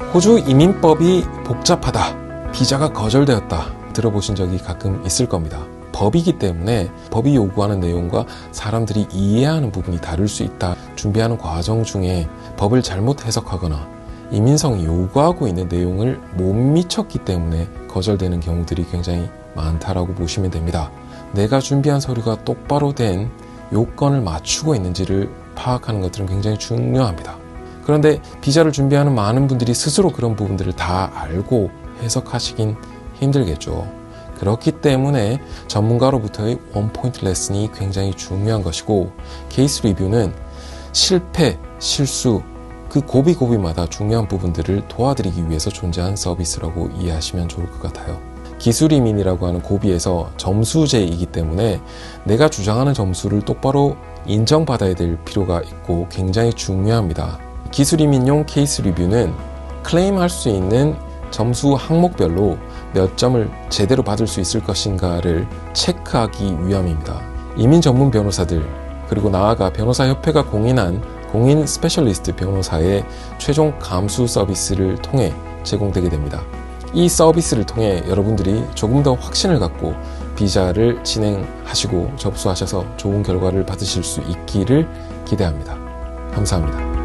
호주 이민법이 복잡하다. 비자가 거절되었다. 들어보신 적이 가끔 있을 겁니다. 법이기 때문에 법이 요구하는 내용과 사람들이 이해하는 부분이 다를 수 있다. 준비하는 과정 중에 법을 잘못 해석하거나 이민성이 요구하고 있는 내용을 못 미쳤기 때문에 거절되는 경우들이 굉장히 많다라고 보시면 됩니다. 내가 준비한 서류가 똑바로 된 요건을 맞추고 있는지를 파악하는 것들은 굉장히 중요합니다. 그런데 비자를 준비하는 많은 분들이 스스로 그런 부분들을 다 알고 해석하시긴 힘들겠죠. 그렇기 때문에 전문가로부터의 원포인트 레슨이 굉장히 중요한 것이고 케이스 리뷰는 실패, 실수, 그 고비고비마다 중요한 부분들을 도와드리기 위해서 존재한 서비스라고 이해하시면 좋을 것 같아요. 기술이민이라고 하는 고비에서 점수제이기 때문에 내가 주장하는 점수를 똑바로 인정받아야 될 필요가 있고 굉장히 중요합니다. 기술이민용 케이스 리뷰는 클레임할 수 있는 점수 항목별로 몇 점을 제대로 받을 수 있을 것인가를 체크하기 위함입니다. 이민 전문 변호사들 그리고 나아가 변호사협회가 공인한 공인 스페셜리스트 변호사의 최종 감수 서비스를 통해 제공되게 됩니다. 이 서비스를 통해 여러분들이 조금 더 확신을 갖고 비자를 진행하시고 접수하셔서 좋은 결과를 받으실 수 있기를 기대합니다. 감사합니다.